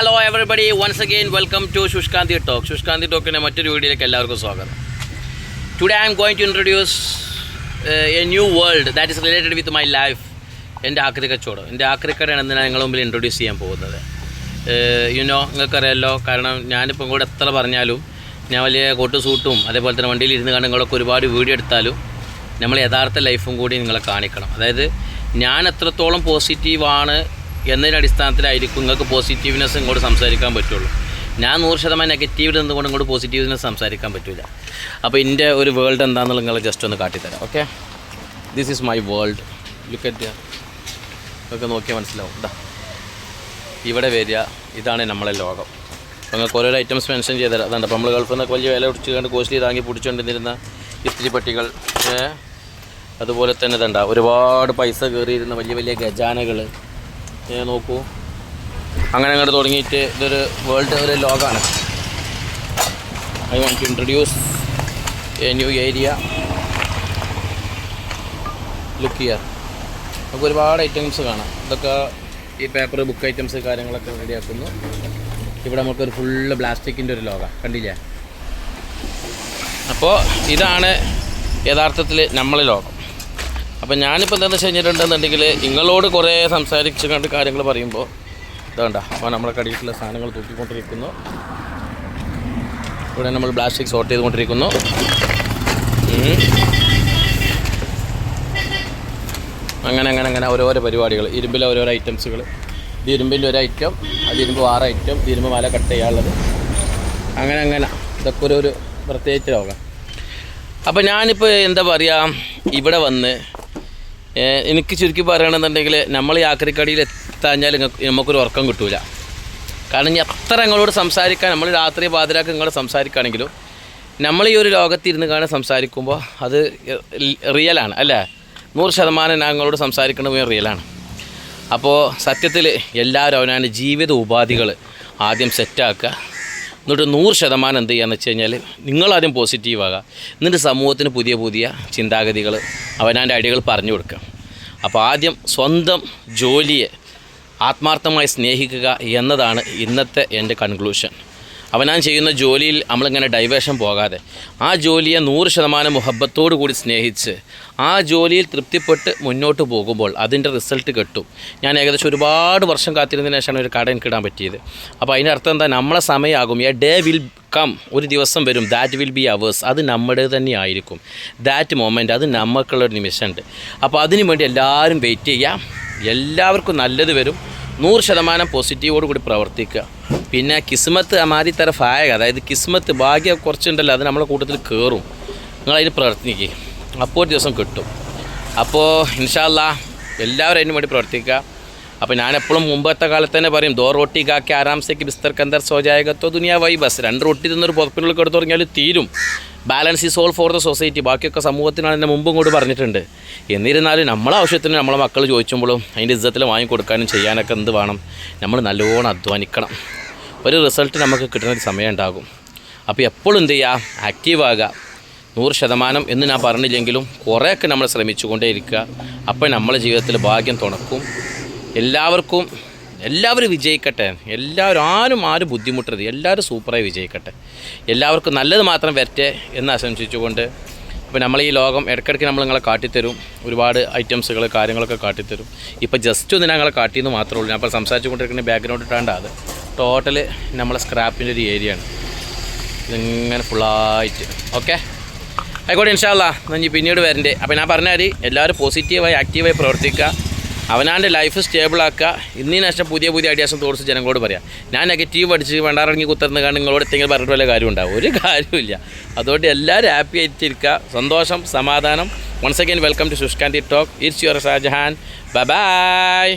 Hello everybody once again welcome to Shushkanthi talk Shushkanthi ടോക്കിന്റെ മറ്റൊരു വീഡിയോയിലേക്ക് എല്ലാവർക്കും സ്വാഗതം. Today I'm going to introduce a new world that is related with my life എന്റെ ആക്രി കച്ചവടം എന്റെ ആക്രി കടയാണ് ഇന്ന് ഞാൻ നിങ്ങളുടെ മുമ്പിൽ ഇൻട്രൊഡ്യൂസ് ചെയ്യാൻ പോകുന്നത്. യുനോ നിങ്ങൾക്കറിയാമല്ലോ കാരണം ഞാനിപ്പം കൂടെ എത്ര പറഞ്ഞാലും ഞാൻ വലിയ കോട്ട് സൂട്ടും അതേപോലെ തന്നെ വണ്ടിയിൽ ഇരുന്ന് കണ്ട് നിങ്ങളൊക്കെ ഒരുപാട് വീഡിയോ എടുത്താലും നമ്മൾ യഥാർത്ഥ ലൈഫും കൂടി നിങ്ങളെ കാണിക്കണം. അതായത് ഞാൻ എത്രത്തോളം പോസിറ്റീവാണ് എന്നതിന്റെ അടിസ്ഥാനത്തിലായിരിക്കും നിങ്ങൾക്ക് പോസിറ്റീവ്നെസ് ഇങ്ങോട്ട് സംസാരിക്കാൻ പറ്റുള്ളൂ. ഞാൻ നൂറ് ശതമാനം നെഗറ്റീവിൽ നിന്നുകൊണ്ട് ഇങ്ങോട്ട് പോസിറ്റീവ്നെസ് സംസാരിക്കാൻ പറ്റില്ല അപ്പോൾ എന്റെ ഒരു വേൾഡ് എന്താണെന്നുള്ള നിങ്ങൾ ജസ്റ്റ് ഒന്ന് കാട്ടിത്തരാം okay this is my world look at നിങ്ങൾക്ക് നോക്കിയാൽ മനസ്സിലാവും. ഇതാ ഇവിടെ വരിക. ഇതാണ് നമ്മളെ ലോകം. അപ്പോൾ നിങ്ങൾക്ക് ഓരോരോ ഐറ്റംസ് മെൻഷൻ ചെയ്തത് അതാണ് അപ്പോൾ നമ്മൾ ഗൾഫിൽ നിന്നൊക്കെ വലിയ വില പിടിച്ച് കണ്ട് കോസ്റ്റ്ലി താങ്ങി പിടിച്ചുകൊണ്ടിരുന്ന ഇസ്തിരി പട്ടികൾ? അതുപോലെ തന്നെ ഇതുണ്ടാവും ഒരുപാട് പൈസ കയറിയിരുന്ന വലിയ വലിയ ഖജാനകൾ ഏ, നോക്കൂ. അങ്ങനെ അങ്ങോട്ട് തുടങ്ങിയിട്ട് ഇതൊരു വേൾഡ് ഒരു ലോഗാണ് I want to introduce a new area look ചെയ്യാർ നമുക്ക് ഒരുപാട് ഐറ്റംസ് കാണാം. ഇതൊക്കെ ഈ പേപ്പർ ബുക്ക് ഐറ്റംസ് കാര്യങ്ങളൊക്കെ റെഡിയാക്കുന്നു ഇവിടെ നമുക്കൊരു ഫുള്ള് പ്ലാസ്റ്റിക്കിന്റെ ഒരു ലോകം. കണ്ടില്ലേ? അപ്പോൾ ഇതാണ് യഥാർത്ഥത്തിൽ നമ്മളെ ലോകം. അപ്പോൾ ഞാനിപ്പോൾ എന്താണെന്ന് വെച്ച് കഴിഞ്ഞിട്ടുണ്ടെന്നുണ്ടെങ്കിൽ നിങ്ങളോട് കുറേ സംസാരിച്ച് കണ്ട് കാര്യങ്ങൾ പറയുമ്പോൾ ഇതുണ്ട അപ്പോൾ നമ്മളെ കടിയിട്ടുള്ള സാധനങ്ങൾ തൂക്കിക്കൊണ്ടിരിക്കുന്നു. ഇവിടെ നമ്മൾ പ്ലാസ്റ്റിക് സോർട്ട് ചെയ്തുകൊണ്ടിരിക്കുന്നു. അങ്ങനെ അങ്ങനെ അങ്ങനെ ഓരോരോ പരിപാടികൾ. ഇരുമ്പിലെ ഓരോരോ ഐറ്റംസുകൾ ഇത് ഇരുമ്പിന്റെ ഒരു ഐറ്റം അത് ഇരുമ്പ് ആറ് ഐറ്റം ഇരുമ്പ് മല കട്ട് ചെയ്യാനുള്ളത്. അങ്ങനെ അങ്ങനെ. ഇതൊക്കെ ഒരു ഒരു പ്രത്യേകിച്ച് രോഗം അപ്പോൾ ഞാനിപ്പോൾ എന്താ പറയുക ഇവിടെ വന്ന് എനിക്ക് ചുരുക്കി പറയണമെന്നുണ്ടെങ്കിൽ നമ്മൾ ഈ ആക്രിക്കടിയിൽ എത്താഞ്ഞാൽ നമുക്കൊരു ഉറക്കം കിട്ടൂല. കാരണം ഇനി എത്ര നിങ്ങളോട് സംസാരിക്കാൻ നമ്മൾ രാത്രി പാതിരാക്ക് നിങ്ങളോട് സംസാരിക്കുകയാണെങ്കിലും നമ്മൾ ഈ ഒരു ലോകത്തിരുന്ന് കാണാൻ സംസാരിക്കുമ്പോൾ അത് റിയലാണ് അല്ലേ? നൂറ് ശതമാനം ഞാൻ നിങ്ങളോട് സംസാരിക്കുന്നത് റിയലാണ് അപ്പോൾ സത്യത്തിൽ എല്ലാവരും അവനാണ് ജീവിത ഉപാധികൾ ആദ്യം സെറ്റാക്കുക എന്നിട്ട് നൂറ് ശതമാനം എന്ത് ചെയ്യാന്ന് വെച്ച് കഴിഞ്ഞാൽ നിങ്ങളാദ്യം പോസിറ്റീവാകുക എന്നിട്ട് സമൂഹത്തിന് പുതിയ പുതിയ ചിന്താഗതികൾ അവനാന്റെ ഐഡിയകൾ പറഞ്ഞു കൊടുക്കുക. അപ്പോൾ ആദ്യം സ്വന്തം ജോലിയെ ആത്മാർത്ഥമായി സ്നേഹിക്കുക എന്നതാണ് ഇന്നത്തെ എന്റെ കൺക്ലൂഷൻ അവനാൻ ചെയ്യുന്ന ജോലിയിൽ നമ്മളിങ്ങനെ ഡൈവേഷൻ പോകാതെ ആ ജോലിയെ നൂറ് ശതമാനം മുഹബത്തോടു കൂടി സ്നേഹിച്ച് ആ ജോലിയിൽ തൃപ്തിപ്പെട്ട് മുന്നോട്ട് പോകുമ്പോൾ അതിന്റെ റിസൾട്ട് കിട്ടും. ഞാൻ ഏകദേശം ഒരുപാട് വർഷം കാത്തിരുന്നതിന് ശേഷമാണ് ഒരു കട കിടാൻ പറ്റിയത്. അപ്പോൾ അതിന്റെ അർത്ഥം എന്താ? നമ്മളെ സമയമാകും. എ ഡേ വിൽ കം ഒരു ദിവസം വരും. ദാറ്റ് വിൽ ബി അവേഴ്സ് അത് നമ്മുടെ തന്നെ ആയിരിക്കും. ദാറ്റ് മൊമെന്റ് അത് നമുക്കുള്ള ഒരു നിമിഷമുണ്ട്. അപ്പോൾ അതിനു വേണ്ടി എല്ലാവരും വെയിറ്റ് ചെയ്യുക. എല്ലാവർക്കും നല്ലത് വരും. നൂറ് ശതമാനം പോസിറ്റീവോട് കൂടി പ്രവർത്തിക്കുക. പിന്നെ കിസ്മത്ത് അമാരി തരഫായ അതായത് കിസ്മത്ത് ഭാഗ്യം കുറച്ചുണ്ടല്ലോ അത് നമ്മളെ കൂട്ടത്തിൽ കയറും നിങ്ങൾ അതിന് പ്രവർത്തിക്കുക അപ്പോൾ ഒരു ദിവസം കിട്ടും. അപ്പോൾ ഇൻഷാല്ല എല്ലാവരും അതിനു വേണ്ടി പ്രവർത്തിക്കുക. അപ്പോൾ ഞാൻ എപ്പോഴും മുമ്പത്തെ കാലത്ത് തന്നെ പറയും ദോ റോട്ടി കാക്കി ആരാംസേക്ക് ബിസ്തർ കന്തർ സോജായകത്തോ ദുനിയാ വൈ ബസ്. രണ്ട് റൊട്ടി തിന്നൊരു പുറപ്പിനുള്ളിൽ എടുത്തു തുടങ്ങിയാൽ തീരും. Balance is all for the society ബാക്കിയൊക്കെ സമൂഹത്തിനാണ് എന്നെ മുമ്പും കൂടി പറഞ്ഞിട്ടുണ്ട്. എന്നിരുന്നാലും നമ്മളെ ആവശ്യത്തിന് നമ്മളെ മക്കൾ ചോദിച്ചുമ്പോഴും അതിന്റെ ഇജ്ജത്തിൽ വാങ്ങിക്കൊടുക്കാനും ചെയ്യാനൊക്കെ എന്ത് വേണം? നമ്മൾ നല്ലോണം അധ്വാനിക്കണം. ഒരു റിസൾട്ട് നമുക്ക് കിട്ടുന്ന ഒരു സമയം ഉണ്ടാകും. അപ്പോൾ എപ്പോഴും എന്ത് ചെയ്യുക ആക്റ്റീവാകുക നൂറ് ശതമാനം എന്ന് ഞാൻ പറഞ്ഞില്ലെങ്കിലും കുറേയൊക്കെ നമ്മൾ ശ്രമിച്ചുകൊണ്ടേ ഇരിക്കുക അപ്പോൾ നമ്മളെ ജീവിതത്തിൽ ഭാഗ്യം തുണക്കും. എല്ലാവർക്കും എല്ലാവരും വിജയിക്കട്ടെ. എല്ലാവരും ആരും ആരും ബുദ്ധിമുട്ടരുത്. എല്ലാവരും സൂപ്പറായി വിജയിക്കട്ടെ. എല്ലാവർക്കും നല്ലത് മാത്രം വരട്ടെ എന്ന് ആശംസിച്ചുകൊണ്ട് അപ്പോൾ നമ്മൾ ഈ ലോകം ഇടയ്ക്കിടയ്ക്ക് നമ്മൾ നിങ്ങളെ കാട്ടിത്തരും. ഒരുപാട് ഐറ്റംസുകൾ കാര്യങ്ങളൊക്കെ കാട്ടിത്തരും. ഇപ്പോൾ ജസ്റ്റ് ഒന്ന് ഞങ്ങളെ കാട്ടിയെന്ന് മാത്രമേ ഉള്ളൂ. ഞാൻ അപ്പോൾ സംസാരിച്ചു കൊണ്ടിരിക്കുന്ന ബാക്ക്ഗ്രൗണ്ട് ഇട്ടാണ്ട് അത് ടോട്ടൽ നമ്മളെ സ്ക്രാപ്പിന്റെ ഒരു ഏരിയ ആണ്. ഇതിങ്ങനെ ഫുള്ളായിട്ട് ഓക്കെ ആയിക്കോട്ടെ ഇൻഷാല്ല ഞാൻ പിന്നീട് വരണ്ടേ. അപ്പോൾ ഞാൻ പറഞ്ഞാൽ എല്ലാവരും പോസിറ്റീവായി ആക്റ്റീവായി പ്രവർത്തിക്കുക. അവനാന്റെ ലൈഫ് സ്റ്റേബിളാക്കുക ഇന്നീ നഷ്ടം പുതിയ പുതിയ ഐഡിയാസും തോടിച്ച് ജനങ്ങളോട് പറയാം. ഞാൻ നെഗറ്റീവ് അടിച്ച് വേണ്ടാറിറങ്ങി കുത്തരുന്ന കാരണം നിങ്ങളോട് എന്തെങ്കിലും പറഞ്ഞിട്ട് വല്ല കാര്യം ഉണ്ടാവും. ഒരു കാര്യമില്ല അതുകൊണ്ട് എല്ലാവരും ഹാപ്പി ആയിട്ടിരിക്കുക. സന്തോഷം സമാധാനം. Once again welcome to Sushkanthi talk it's your Shajahan bye-bye